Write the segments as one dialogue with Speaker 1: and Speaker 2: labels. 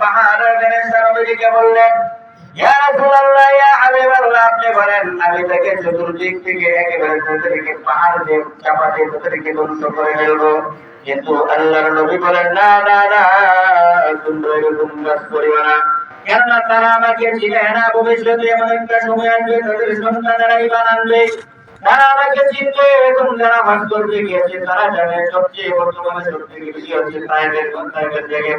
Speaker 1: পাহাড়ের ফেরেশতা নবীজিকে বললেন আপনি বলেন আমি তাকে চতুর্দিক থেকে একেবারে চতুর্দিকে পাহাড় দিয়ে চাপাতে চতুর্দিকে ধ্বংস করে ফেলব কিন্তু আল্লাহর নবী বলেন না না না তোমরা এরকম কাজ করিও না কেননা তারা আমাকে চিনে না ভবিষ্যতে এমন একটা সময় আসবে তাদের সন্তানেরা ইমান আনবে তারা আমাকে চিনবে এবং যারা হজ করতে গিয়েছে তারা জানে সবচেয়ে বর্তমানে সবচেয়ে বেশি হচ্ছে তাইদের তাইদের জায়গায়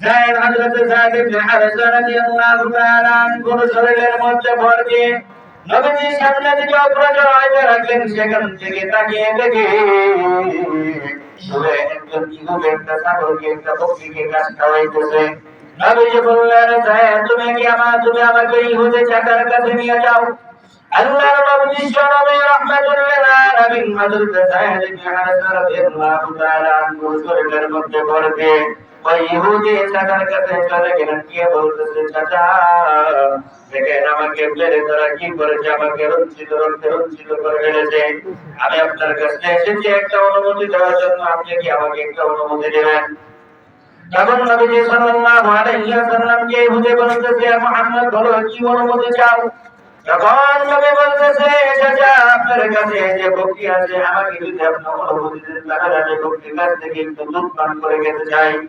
Speaker 1: যায়েদ হযরত যায়েদ ইবনে হারেসা রাদিয়াল্লাহু তাআলা আনহুর শরীরের মধ্যে ভর দিয়ে নবীজি সামনে দিকে অগ্রসর হইতে সেখান থেকে তাকিয়ে দেখে। একজন একটা ছাগলকে, একটা বকরিকে খাওয়াইতেছে। নবীজি বললেন যায়েদ তুমি কি আমার, তুমি আমাকে ইহুদি চাচার কাছে নিয়ে যাও? রাহমাতুল্লাহ আলামিন যায়েদ ইবনে হারেসা রাদিয়াল্লাহু তাআলা আনহু শরীরের মধ্যে ভর দিয়ে আমাকে আপনার অনুমতি চাও? আপনার আমাকে যদি আপনি অনুমতি দেন, তাহলে আমি বকরির কাছ থেকে একটু দুধ পান করে খেতে চাই।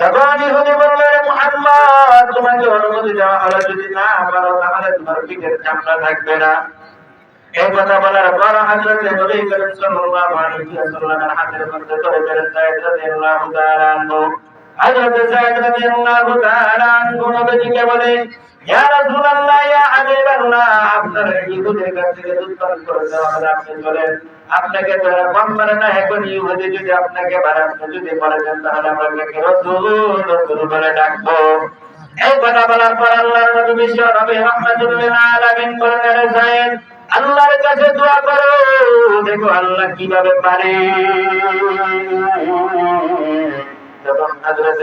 Speaker 1: তখন ইহুদি বলল রে মুহাম্মদ, তোমাকে অনুমতি দেওয়া হলো যদি না পারো, তাহলে তোমার পিঠের চামড়া থাকবে না। এই কথা বলার পর হযরত নবী করিম সাল্লাল্লাহু আলাইহি হাতের মধ্যে ধরে রাদিয়াল্লাহু তাআলা আনহু। হযরত যায়েদ রাদিয়াল্লাহু তাআলা আনহু নবীজিকে বলে ইয়া রাসূলুল্লাহ, ইয়া আপনাকে এখন ইহুদি যদি আপনাকে যদি বলে দেন, তাহলে আপনাকে ডাকবো। এই কথা বলার পর আল্লাহর আল্লাহর কাছে দোয়া করো। দেখো আল্লাহ কীভাবে পারে। যখন হযরত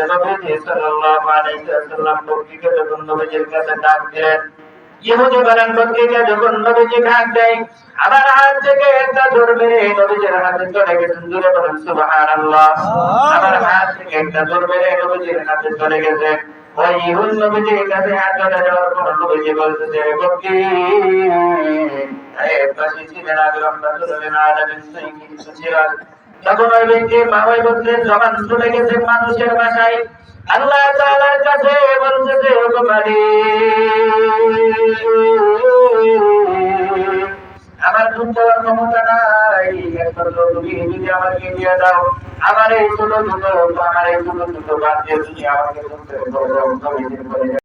Speaker 1: যখন কাছে ডাক দিলেন ইহুদি বকরিকে যখন নবীজি দেয় আবার হাত থেকে একটা দৌড় মেরে নবীজির হাতে চলে গেছেন জুড়ে বলেন আবার হাত থেকে একটা দৌড় মেরে নবীজির হাতে চলে গেছে। ওই ইহুদ নবীজির কাছে হাত চলে যাওয়ার পর নবীজি বলতেছে বকরি এই পাশে ছিলেন আগে রহমাতুল্লাহ আলামিন সাইয়্যিদ সুচিরাজ তখন ওই ব্যক্তির মা ওই জবান চলে গেছে মানুষের ভাষায়। আল্লাহ তাআলার কাছে বলতেছে ও মালিক আমার দুধ দেওয়ার ক্ষমতা নাই। একবার তুমি যদি আমাকে দিয়ে দাও, আমার এই ছোট দুটো আমার এই ছোট দুটো বাদ দিয়ে তুমি আমাকে